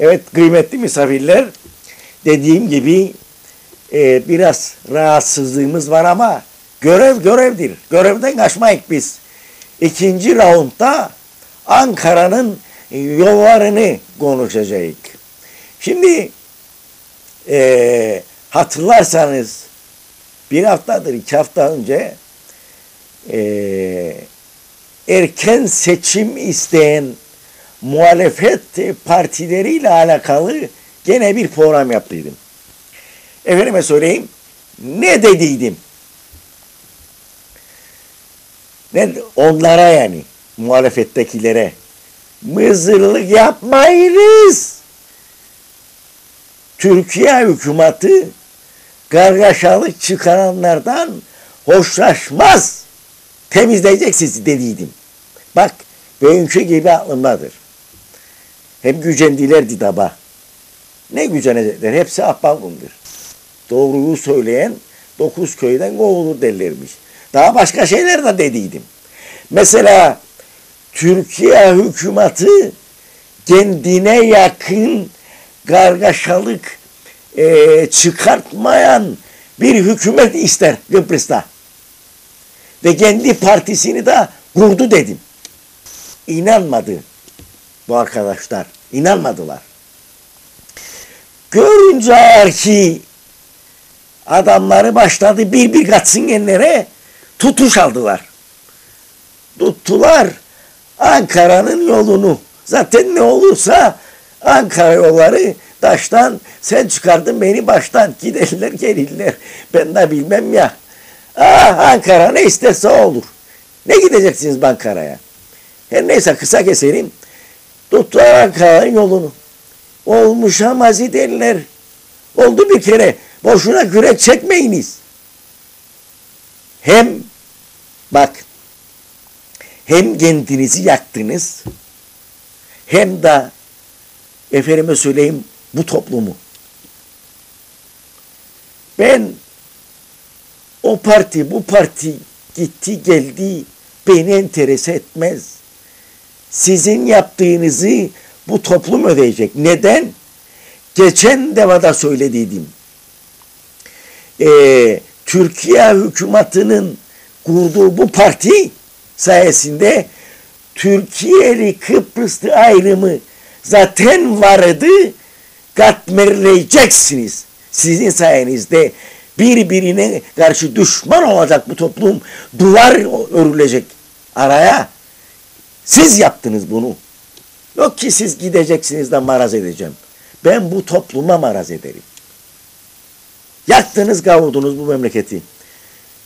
Evet kıymetli misafirler dediğim gibi e, biraz rahatsızlığımız var ama görev görevdir. Görevden kaçmayık biz. İkinci raundda Ankara'nın yollarını konuşacağız. Şimdi e, hatırlarsanız bir haftadır iki hafta önce e, erken seçim isteyen muhalefet partileriyle alakalı gene bir program yaptıydım. Efendime söyleyeyim ne dediydim? Ne onlara yani muhalefettekilere mızırlık yapmayınız. Türkiye hükümeti kargaşalık çıkaranlardan hoşlaşmaz. Temizleyecek sizi dediydim. Bak bugünkü gibi aklımdadır. Hem gücendilerdi daba. Ne gücenecekler? Hepsi ahbabımdır. Doğruyu söyleyen dokuz köyden kovulur derlermiş. Daha başka şeyler de dediydim. Mesela Türkiye hükümeti kendine yakın kargaşalık e, çıkartmayan bir hükümet ister Kıbrıs'ta. Ve kendi partisini de kurdu dedim. İnanmadı bu arkadaşlar. İnanmadılar. Görünce ki adamları başladı bir bir katsın genlere tutuş aldılar. Tuttular Ankara'nın yolunu. Zaten ne olursa Ankara yolları taştan sen çıkardın beni baştan giderler gelirler. Ben de bilmem ya. Ah Ankara ne isterse olur. Ne gideceksiniz Ankara'ya? Her neyse kısa keselim. Tuttular Ankara'nın yolunu. Olmuş amazi derler. Oldu bir kere. Boşuna kürek çekmeyiniz. Hem bak hem kendinizi yaktınız hem de efendime söyleyeyim bu toplumu. Ben o parti bu parti gitti geldi beni enterese etmez. Sizin yaptığınızı bu toplum ödeyecek. Neden? Geçen devada söylediydim. Ee, Türkiye hükümetinin kurduğu bu parti sayesinde Türkiye'li Kıbrıslı ayrımı zaten vardı katmerleyeceksiniz. Sizin sayenizde birbirine karşı düşman olacak bu toplum duvar örülecek araya. Siz yaptınız bunu. Yok ki siz gideceksiniz de maraz edeceğim. Ben bu topluma maraz ederim. Yaktınız kavurdunuz bu memleketi.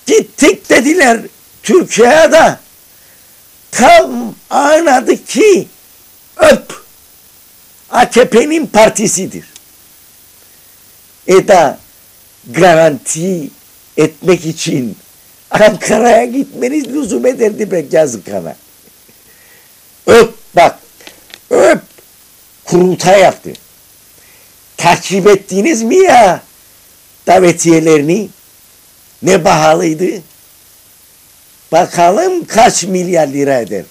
Gittik dediler Türkiye'de. Tam anladı ki öp AKP'nin partisidir. EDA garanti etmek için Ankara'ya gitmeniz lüzum ederdi be yazık ana. Öp bak. Öp. Kurultay yaptı. Takip ettiniz mi ya davetiyelerini? Ne pahalıydı? Bakalım kaç milyar lira eder.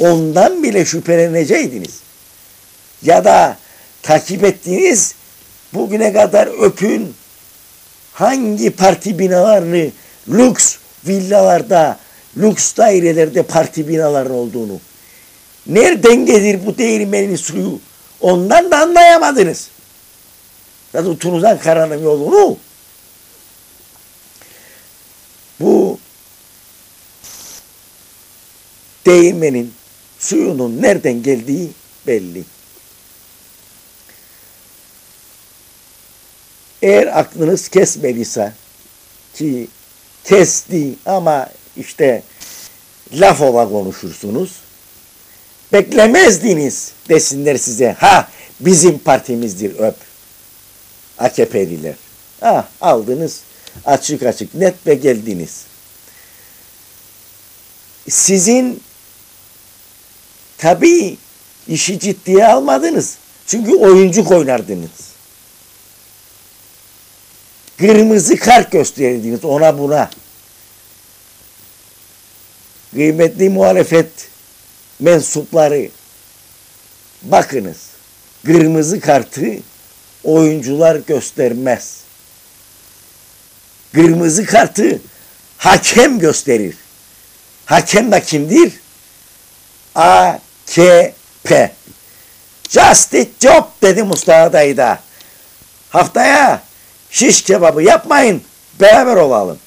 Ondan bile şüpheleneceydiniz. Ya da takip ettiğiniz bugüne kadar öpün hangi parti binalarını lüks villalarda, lüks dairelerde parti binaların olduğunu. Nereden gelir bu değirmenin suyu? Ondan da anlayamadınız. Ya tutunuzdan karanın yolunu. Bu değirmenin suyunun nereden geldiği belli. Eğer aklınız kesmediyse ki kesti ama işte laf ola konuşursunuz. Beklemezdiniz desinler size. Ha bizim partimizdir öp. AKP'liler. Ah aldınız açık açık net ve geldiniz. Sizin tabii işi ciddiye almadınız. Çünkü oyuncu oynardınız. Kırmızı kart gösterdiniz ona buna. kıymetli muhalefet mensupları bakınız kırmızı kartı oyuncular göstermez. Kırmızı kartı hakem gösterir. Hakem de kimdir? AKP. Just it job dedi Mustafa dayı da. Haftaya şiş kebabı yapmayın beraber olalım.